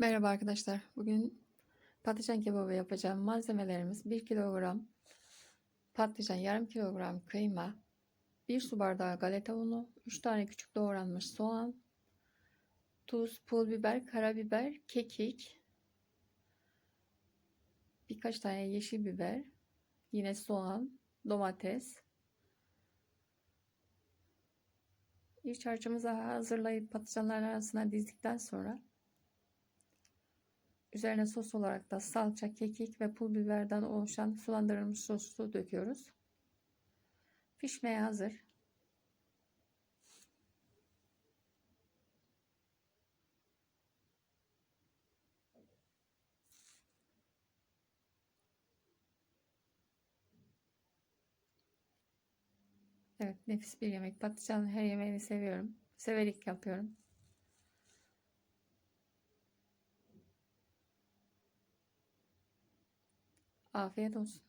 Merhaba arkadaşlar. Bugün patlıcan kebabı yapacağım. Malzemelerimiz 1 kilogram patlıcan, yarım kilogram kıyma, 1 su bardağı galeta unu, 3 tane küçük doğranmış soğan, tuz, pul biber, karabiber, kekik, birkaç tane yeşil biber, yine soğan, domates. İç harcımızı hazırlayıp patlıcanların arasına dizdikten sonra Üzerine sos olarak da salça, kekik ve pul biberden oluşan sulandırılmış sosu döküyoruz. Pişmeye hazır. Evet nefis bir yemek. Patlıcanın her yemeğini seviyorum. Severek yapıyorum. 啊飞天童星